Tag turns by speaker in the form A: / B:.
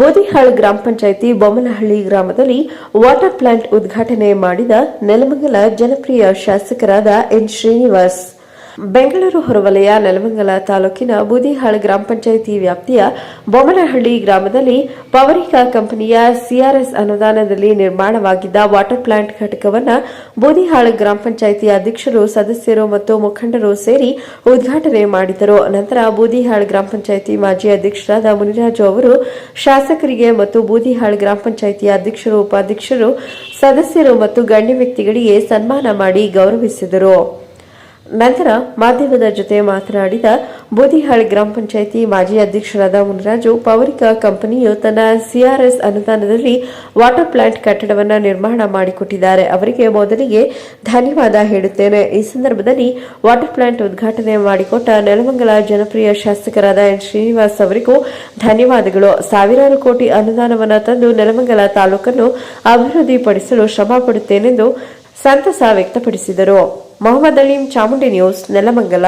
A: ಬೋದಿಹಾಳ್ ಗ್ರಾಮ ಪಂಚಾಯಿತಿ ಬೊಮ್ಮನಹಳ್ಳಿ ಗ್ರಾಮದಲ್ಲಿ water plant ಉದ್ಘಾಟನೆ ಮಾಡಿದ ನೆಲಮಂಗಲ ಜನಪ್ರಿಯ ಶಾಸಕರಾದ ಎನ್ ಶ್ರೀನಿವಾಸ್. ಬೆಂಗಳೂರು ಹೊರವಲಯ, ನೆಲಮಂಗಲ ತಾಲೂಕಿನ ಬೂದಿಹಾಳ್ ಗ್ರಾಮ ಪಂಚಾಯಿತಿ ವ್ಯಾಪ್ತಿಯ ಬೊಮ್ಮನಹಳ್ಳಿ ಗ್ರಾಮದಲ್ಲಿ ಪವರಿಕಾ ಕಂಪನಿಯ ಸಿಆರ್ಎಸ್ ಅನುದಾನದಲ್ಲಿ ನಿರ್ಮಾಣವಾಗಿದ್ದ ವಾಟರ್ ಪ್ಲಾಂಟ್ ಘಟಕವನ್ನು ಬೂದಿಹಾಳ್ ಗ್ರಾಮ ಪಂಚಾಯಿತಿ ಅಧ್ಯಕ್ಷರು, ಸದಸ್ಯರು ಮತ್ತು ಮುಖಂಡರು ಸೇರಿ ಉದ್ಘಾಟನೆ ಮಾಡಿದರು. ನಂತರ ಬೂದಿಹಾಳ್ ಗ್ರಾಮ ಪಂಚಾಯಿತಿ ಮಾಜಿ ಅಧ್ಯಕ್ಷರಾದ ಮುನಿರಾಜು ಅವರು ಶಾಸಕರಿಗೆ ಮತ್ತು ಬೂದಿಹಾಳ್ ಗ್ರಾಮ ಪಂಚಾಯಿತಿ ಅಧ್ಯಕ್ಷರು, ಉಪಾಧ್ಯಕ್ಷರು, ಸದಸ್ಯರು ಮತ್ತು ಗಣ್ಯ ವ್ಯಕ್ತಿಗಳಿಗೆ ಸನ್ಮಾನ ಮಾಡಿ ಗೌರವಿಸಿದರು. ನಂತರ ಮಾಧ್ಯಮದ ಜೊತೆ ಮಾತನಾಡಿದ ಬೂದಿಹಾಳ್ ಗ್ರಾಮ ಪಂಚಾಯಿತಿ ಮಾಜಿ ಅಧ್ಯಕ್ಷರಾದ ಮುನರಾಜು ಪೌರಿಕ ಕಂಪನಿಯು ತನ್ನ ಸಿಆರ್ಎಸ್ ಅನುದಾನದಲ್ಲಿ ವಾಟರ್ ಪ್ಲಾಂಟ್ ಕಟ್ಟಡವನ್ನು ನಿರ್ಮಾಣ ಮಾಡಿಕೊಟ್ಟಿದ್ದಾರೆ. ಅವರಿಗೆ ಮೊದಲಿಗೆ ಧನ್ಯವಾದ ಹೇಳುತ್ತೇನೆ. ಈ ಸಂದರ್ಭದಲ್ಲಿ ವಾಟರ್ ಪ್ಲಾಂಟ್ ಉದ್ಘಾಟನೆ ಮಾಡಿಕೊಟ್ಟ ನೆಲಮಂಗಲ ಜನಪ್ರಿಯ ಶಾಸಕರಾದ ಎನ್ ಶ್ರೀನಿವಾಸ್ ಅವರಿಗೂ ಧನ್ಯವಾದಗಳು. ಸಾವಿರಾರು ಕೋಟಿ ಅನುದಾನವನ್ನು ತಂದು ನೆಲಮಂಗಲ ತಾಲೂಕನ್ನು ಅಭಿವೃದ್ಧಿಪಡಿಸಲು ಶ್ರಮ ಪಡುತ್ತೇನೆಂದು ಸಂತಸ ವ್ಯಕ್ತಪಡಿಸಿದರು. మహమ్మద్ అలీం చాముండి న్యూస్ నెలమంగళ.